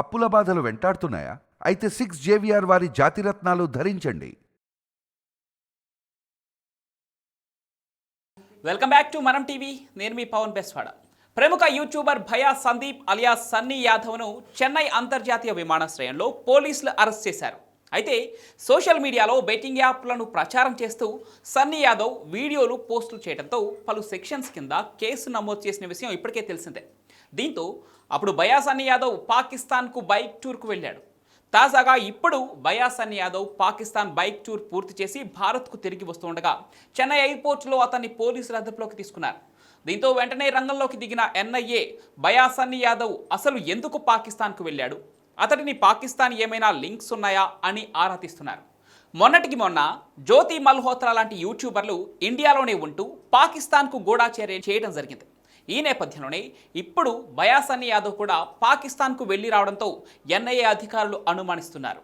అప్పుల బాధలు వెంటాడుతున్నాయా? అయితే సిక్స్ జేవిఆర్ వారి జాతిరత్నాలు ధరించండి. Welcome back to Manam TV నేను మీ పవన్ బెస్వాడ. ప్రముఖ యూట్యూబర్ భయా సందీప్ అలియా సన్నీ యాదవ్ను చెన్నై అంతర్జాతీయ విమానాశ్రయంలో పోలీసులు అరెస్ట్ చేశారు. అయితే సోషల్ మీడియాలో బెట్టింగ్ యాప్లను ప్రచారం చేస్తూ సన్నీ యాదవ్ వీడియోలు పోస్టులు చేయడంతో పలు సెక్షన్స్ కింద కేసు నమోదు చేసిన విషయం ఇప్పటికే తెలిసిందే. దీంతో అప్పుడు భయా యాదవ్ పాకిస్తాన్కు బైక్ టూర్కు వెళ్ళాడు. తాజాగా ఇప్పుడు బయాసన్ యాదవ్ పాకిస్తాన్ బైక్ టూర్ పూర్తి చేసి భారత్కు తిరిగి వస్తుండగా చెన్నై ఎయిర్పోర్ట్లో అతన్ని పోలీసులు అదుపులోకి తీసుకున్నారు. దీంతో వెంటనే రంగంలోకి దిగిన ఎన్ఐఏ బయాసన్ యాదవ్ అసలు ఎందుకు పాకిస్తాన్కు వెళ్ళాడు? అతడిని పాకిస్తాన్ ఏమైనా లింక్స్ ఉన్నాయా అని ఆరా తీస్తున్నారు. మొన్నటికి మొన్న జ్యోతి మల్హోత్రా లాంటి యూట్యూబర్లు ఇండియాలోనే ఉంటూ పాకిస్తాన్కు గూఢాచర్య చేయడం జరిగింది. ఈ నేపథ్యంలోనే ఇప్పుడు బయాసన్ని యాదవ్ కూడా పాకిస్తాన్కు వెళ్ళి రావడంతో ఎన్ఐఏ అధికారులు అనుమానిస్తున్నారు.